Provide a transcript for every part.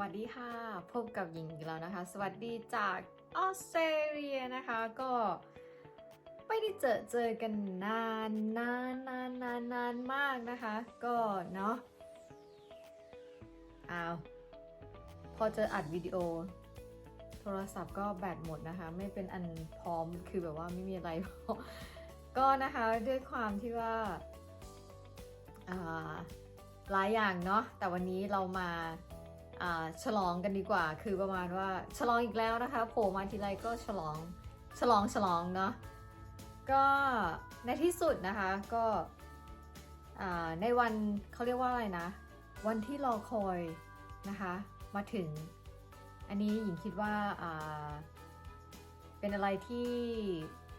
วัสดีค่ะ พบกับหญิงอีกแล้วนะคะ สวัสดีจากออสเตรเลียนะคะก็ไม่ได้เจอเจอกันนานนานนานนานนานมากนะคะ ก็เนาะอ้าวพอเจออัดวิดีโอ โทรศัพท์ก็แบตหมดนะคะ ไม่เป็นอันพร้อมคือแบบว่าไม่มีอะไร ก็นะคะด้วยความที่ว่าอ่าหลายอย่างเนาะแต่วันนี้เรามา ฉลองกันดีกว่า คือประมาณว่าฉลองอีกแล้วนะคะโผล่มาทีไรก็ฉลองฉลองฉลองเนาะก็ในที่สุดนะคะก็ในวันเขาเรียกว่าอะไรนะ วันที่รอคอยนะคะมาถึง อันนี้หญิงคิดว่าอ่าเป็นอะไรที่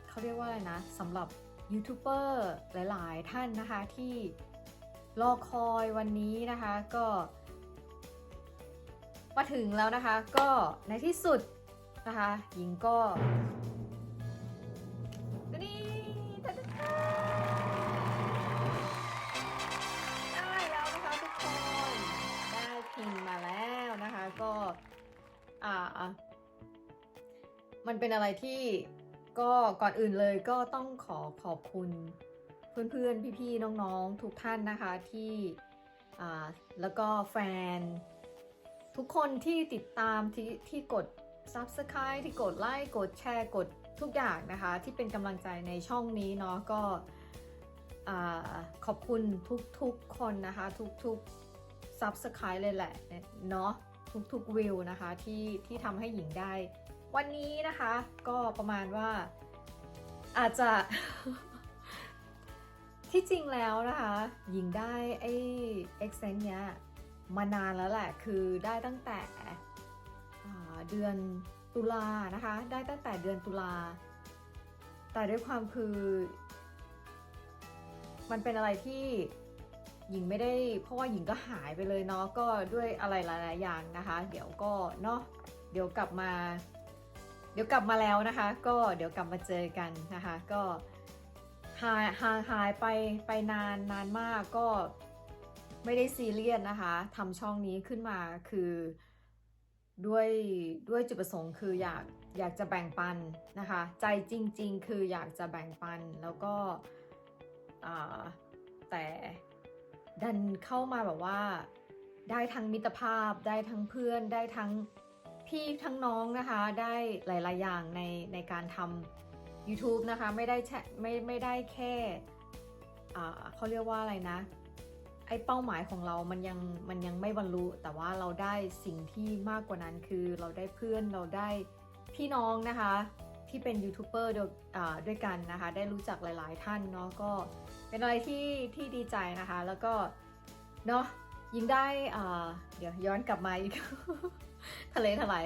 เขาเรียกว่าอะไรนะสำหรับยูทูบเบอร์หลาย ๆ ท่านนะคะที่รอคอยวันนี้นะคะก็ มาถึงแล้วนะคะ ก็ในที่สุดนะคะหญิงก็นี่ตะตะตะได้แล้วนะคะทุกคน ได้พิมพ์มาแล้วนะคะ ก็อ่ามันเป็นอะไรที่ก็ก่อนอื่นเลยก็ต้องขอขอบคุณเพื่อนๆ พี่ๆ น้องๆ ทุกท่านนะคะที่อ่าแล้วก็แฟน ทุกคนที่ติดตามที่ที่กด Subscribe ที่กดไลค์กดแชร์กดทุกอย่างนะคะ ที่เป็นกำลังใจในช่องนี้เนาะก็ขอบคุณทุกๆคนนะคะ ทุกๆ Subscribe เลยแหละเนาะทุกๆวิวนะคะที่ที่ทำให้หญิงได้ วันนี้นะคะก็ประมาณว่าอาจจะที่จริงแล้วนะคะ หญิงได้ไอ้ accent เนี้ย มานานแล้วแหละ คือได้ตั้งแต่เดือนตุลานะคะ ได้ตั้งแต่เดือนตุลา แต่ด้วยความคือ มันเป็นอะไรที่หญิงไม่ได้ เพราะว่าหญิงก็หายไปเลยเนาะ ก็ด้วยอะไรหลายๆอย่างนะคะ เดี๋ยวก็เนาะ เดี๋ยวกลับมา เดี๋ยวกลับมาแล้วนะคะ ก็เดี๋ยวกลับมาเจอกันนะคะ ก็หายห่างหายไปไปนานนานมากก็ ไม่ได้ซีเรียสนะคะทำช่องนี้ขึ้นมาคือด้วยด้วยจุดประสงค์คืออยากอยากจะแบ่งปันนะคะ ใจจริง ๆ คืออยากจะแบ่งปันแล้วก็แต่ดันเข้ามาแบบว่า ได้ทั้งมิตรภาพ ได้ทั้งเพื่อน ได้ทั้งพี่ทั้งน้องนะคะ ได้หลาย ๆ อย่างในในการทำ YouTube นะคะ ไม่ได้แค่ไม่ไม่ได้แค่เขาเรียกว่าอะไรนะ ไอ้เป้าหมายของเรามันยังมันยังไม่บรรลุ แต่ว่าเราได้สิ่งที่มากกว่านั้นคือเราได้เพื่อนเราได้พี่น้องนะคะ ที่เป็นยูทูบเบอร์ด้วยกันนะคะ ได้รู้จักหลาย ๆ ท่านเนาะก็เป็นอะไรที่ที่ดีใจนะคะ แล้วก็เนาะยิงได้เดี๋ยวย้อนกลับมาอีกทะเลทลาย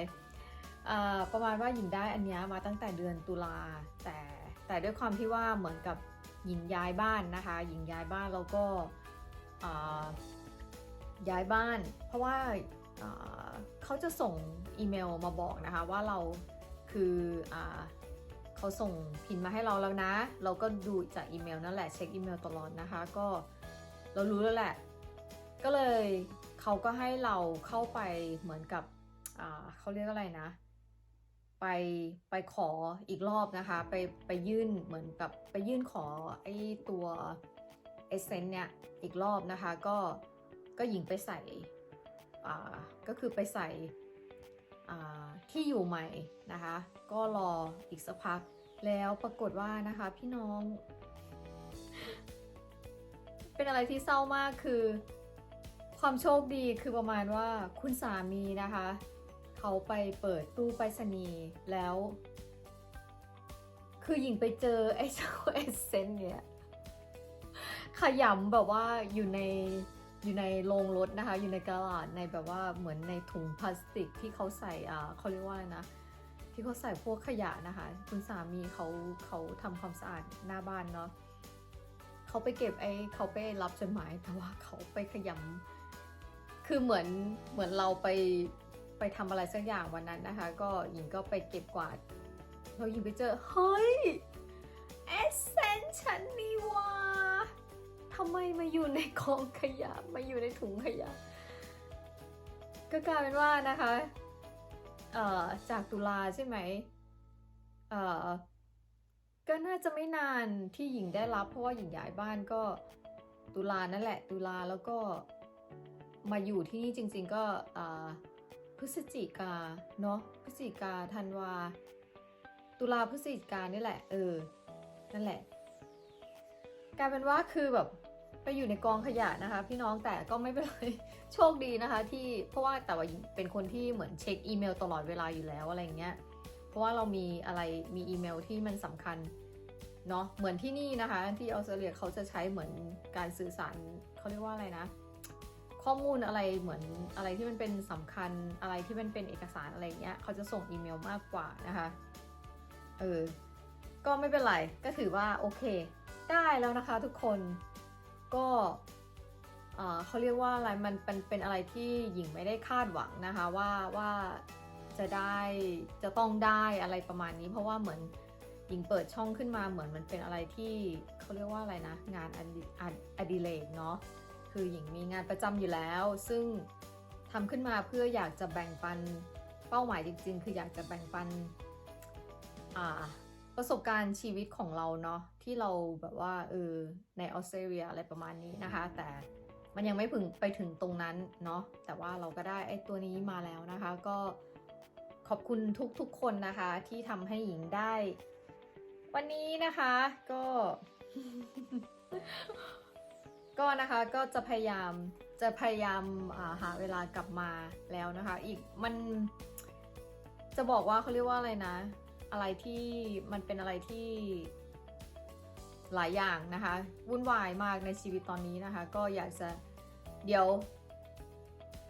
เอ่ประมาณว่าหญิงได้อันนี้มาตั้งแต่เดือนตุลาแต่แต่ด้วยความที่ว่าเหมือนกับหญิงย้ายบ้านนะคะ หญิงย้ายบ้านแล้วก็ ย้ายบ้าน เพราะว่าเขาจะส่งอีเมลมาบอกนะคะว่าเราคืออเขาส่งพินมาให้เราแล้วนะ เราก็ดูจากอีเมลนั่นแหละเช็คอีเมลตลอดนะคะ ก็เรารู้แล้วแหละ ก็เลยเขาก็ให้เราเข้าไปเหมือนกับเขาเรียกอะไรนะ ไปไปขออีกรอบนะคะ ไปไปยื่นเหมือนกับไปยื่นขอไอ้ตัว เอเซนเนี่ยอีกรอบนะคะก็ก็หญิงไปใส่ก็คือไปใส่ที่อยู่ใหม่นะคะ ก็รออีกสักพักแล้วปรากฏว่านะคะพี่น้อง เป็นอะไรที่เศร้ามากคือ ความโชคดีคือประมาณว่าคุณสามีนะคะ เขาไปเปิดตู้ไปรษณีย์แล้ว คือหญิงไปเจอไอ้เจ้าเอเซนเนี่ย ขยำแบบว่าอยู่ในอยู่ในโรงรถนะคะ อยู่ในกระดาษในแบบว่าเหมือนในถุงพลาสติกที่เขาใส่อ่าเขาเรียกว่าอะไรนะที่เขาใส่พวกขยะนะคะ คุณสามีเขาเขาทำความสะอาดหน้าบ้านเนาะเขาไปเก็บไอ้เขาไปรับจดหมายแต่ว่าเขาไปขยำคือเหมือนเหมือนเราไปไปทำอะไรสักอย่างวันนั้นนะคะ ก็หญิงก็ไปเก็บกวาดแล้วหญิงไปเจอเฮ้ยเอเซนฉันนี่วะ ทำไมมาอยู่ในกองขยะมาอยู่ในถุงขยะ ก็กลายเป็นว่านะคะเอ่อจากตุลาใช่ไหมเอ่อก็น่าจะไม่นานที่หญิงได้รับ เพราะว่าหญิงย้ายบ้านก็ตุลานั่นแหละ ตุลาแล้วก็มาอยู่ที่นี่จริง ๆ ก็อ่าพฤศจิกาเนาะพฤศจิกาธันวา ตุลาพฤศจิกานี่แหละ เออ นั่นแหละกลายเป็นว่าคือแบบ ไปอยู่ในกองขยะนะคะ พี่น้องแต่ก็ไม่เป็นไรโชคดีนะคะ ที่เพราะว่าแต่ว่าเป็นคนที่เหมือนเช็คอีเมลตลอดเวลาอยู่แล้วอะไรเงี้ยเพราะว่าเรามีอะไรมีอีเมลที่มันสำคัญเนาะเหมือนที่นี่นะคะ ที่ออสเตรเลียเขาจะใช้เหมือนการสื่อสารเขาเรียกว่าอะไรนะ ข้อมูลอะไรเหมือนอะไรที่มันเป็นสำคัญอะไรที่มันเป็นเอกสารอะไรเงี้ยเขาจะส่งอีเมลมากกว่านะคะเออก็ไม่เป็นไรก็ถือว่าโอเค ได้แล้วนะคะทุกคน ก็เขาเรียกว่าอะไรมันเป็นเป็นอะไรที่หญิงไม่ได้คาดหวังนะคะว่าว่าจะได้จะต้องได้อะไรประมาณนี้ เพราะว่าเหมือนหญิงเปิดช่องขึ้นมาเหมือนมันเป็นอะไรที่เขาเรียกว่าอะไรนะ งานอดิเรกเนาะคือหญิงมีงานประจำอยู่แล้ว ซึ่งทำขึ้นมาเพื่ออยากจะแบ่งปันเป้าหมายจริง ๆ คืออยากจะแบ่งปันอ่า ประสบการณ์ชีวิตของเราเนาะที่เราแบบว่าเออในออสเตรเลียอะไรประมาณนี้นะคะ แต่มันยังไม่พึงไปถึงตรงนั้นเนาะแต่ว่าเราก็ได้ไอ้ตัวนี้มาแล้วนะคะ ก็ขอบคุณทุกๆคนนะคะ ที่ทำให้หญิงได้ วันนี้นะคะก็ ก็นะคะก็จะพยายามจะพยายามอ่าหาเวลากลับมาแล้วนะคะ อีกมันจะบอกว่าเขาเรียกว่าอะไรนะ อะไรที่มันเป็นอะไรที่หลายอย่างนะคะ วุ่นวายมากในชีวิตตอนนี้นะคะ ก็อยากจะเดี๋ยว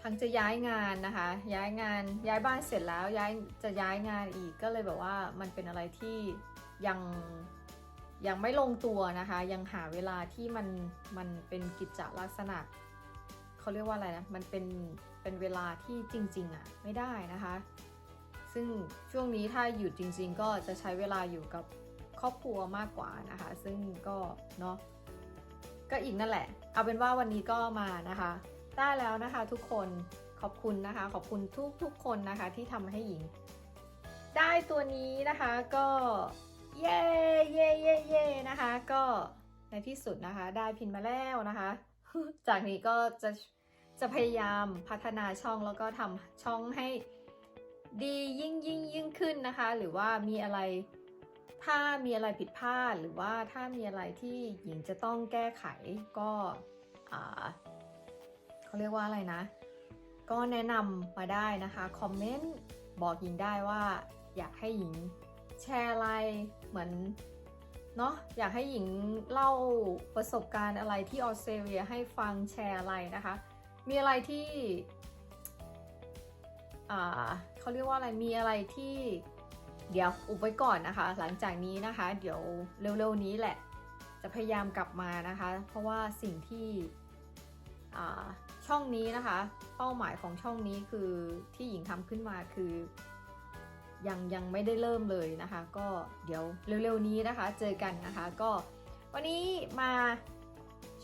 ทั้งจะย้ายงานนะคะ ย้ายงานย้ายบ้านเสร็จแล้วย้ายจะย้ายงานอีกก็เลยแบบว่ามันเป็นอะไรที่ยังยังไม่ลงตัวนะคะ ยังหาเวลาที่มันมันเป็นกิจลักษณะเขาเรียกว่าอะไรนะมันเป็นเป็นเวลาที่จริงๆอะ่ะไม่ได้นะคะ ซึ่งช่วงนี้ถ้าหยุดจริง ๆ ก็จะใช้เวลาอยู่กับครอบครัวมากกว่านะคะ ซึ่งก็เนาะก็อีกนั่นแหละ เอาเป็นว่าวันนี้ก็มานะคะ ได้แล้วนะคะทุกคนขอบคุณนะคะ ขอบคุณทุกทุกๆคนนะคะที่ทำให้หญิง ได้ตัวนี้นะคะก็เย้เย้เย้เย้นะคะ ก็ในที่สุดนะคะ ได้พินมาแล้วนะคะ จากนี้ก็จะจะพยายามพัฒนาช่องแล้วก็ทำช่องให้ ดียิ่งยิ่งยิ่งขึ้นนะคะ หรือว่ามีอะไรถ้ามีอะไรผิดพลาดหรือว่าถ้ามีอะไรที่หญิงจะต้องแก้ไขก็เขาเรียกว่าอะไรนะ ก็แนะนำมาได้นะคะคอมเมนต์บอกหญิงได้ว่าอยากให้หญิงแชร์อะไรเหมือนเนาะอยากให้หญิงเล่าประสบการณ์อะไรที่ออสเตรเลียให้ฟังแชร์อะไรนะคะ มีอะไรที่ เขาเรียกว่าอะไรมีอะไรที่เดี๋ยวอุบไว้ก่อนนะคะ หลังจากนี้นะคะ เดี๋ยวเร็วๆนี้แหละ จะพยายามกลับมานะคะ เพราะว่าสิ่งที่ช่องนี้นะคะ เป้าหมายของช่องนี้คือที่หญิงทำขึ้นมาคือยังยังไม่ได้เริ่มเลยนะคะ ก็เดี๋ยวเร็วๆนี้นะคะ เจอกันนะคะ ก็วันนี้มา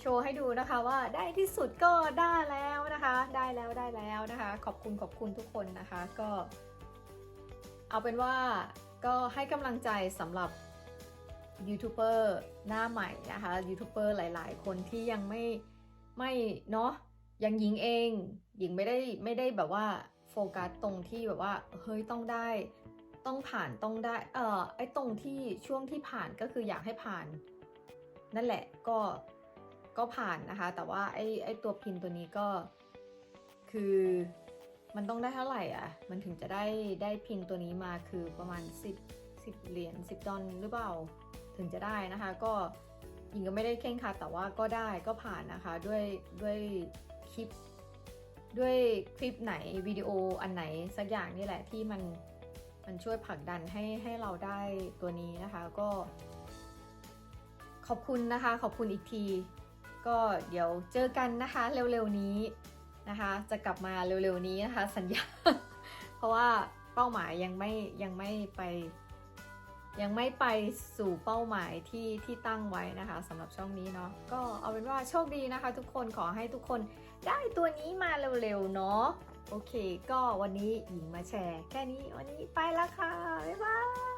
โชว์ให้ดูนะคะว่าได้ที่สุดก็ได้แล้ว นะคะได้แล้วได้แล้วนะคะ ขอบคุณขอบคุณทุกคนนะคะ ก็ เอาเป็นว่าก็ให้กำลังใจสำหรับยูทูบเบอร์หน้าใหม่นะคะยูทูบเบอร์หลาย ๆ คนที่ยังไม่ไม่เนาะยังหญิงเองหญิงไม่ได้ไม่ได้แบบว่าโฟกัสตรงที่แบบว่าเฮ้ยต้องได้ต้องผ่านต้องได้เอ่อไอ้ตรงที่ช่วงที่ผ่านก็คืออยากให้ผ่าน นั่นแหละก็ก็ผ่านนะคะ แต่ว่าไอ้ไอ้ตัวพินตัวนี้ก็ คือมันต้องได้เท่าไหร่อะ มันถึงจะได้ได้พินตัวนี้มาคือประมาณ 10 10เหรียญ10ดอลหรือเปล่า ถึงจะได้นะคะ ก็หญิงก็ไม่ได้เข่งครัดแต่ว่าก็ได้ก็ผ่านนะคะ ด้วยด้วยคลิป ด้วยคลิปไหนวิดีโออันไหนสักอย่างนี่แหละที่มันมันช่วยผลักดันให้ให้เราได้ตัวนี้นะคะก็ ขอบคุณนะคะ ขอบคุณอีกที ก็เดี๋ยวเจอกันนะคะ เร็วๆนี้ นะคะ จะกลับมาเร็วๆนี้นะคะ สัญญา เพราะว่าเป้าหมายยังไม่ยังไม่ไป ยังไม่ไปสู่เป้าหมายที่ที่ตั้งไว้นะคะสำหรับช่องนี้เนาะก็เอาเป็นว่าโชคดีนะคะ ทุกคนขอให้ทุกคนได้ตัวนี้มาเร็วๆเนาะโอเค ก็วันนี้หญิงมาแชร์ แค่นี้วันนี้ไปล้วค่ะ บ๊ายบาย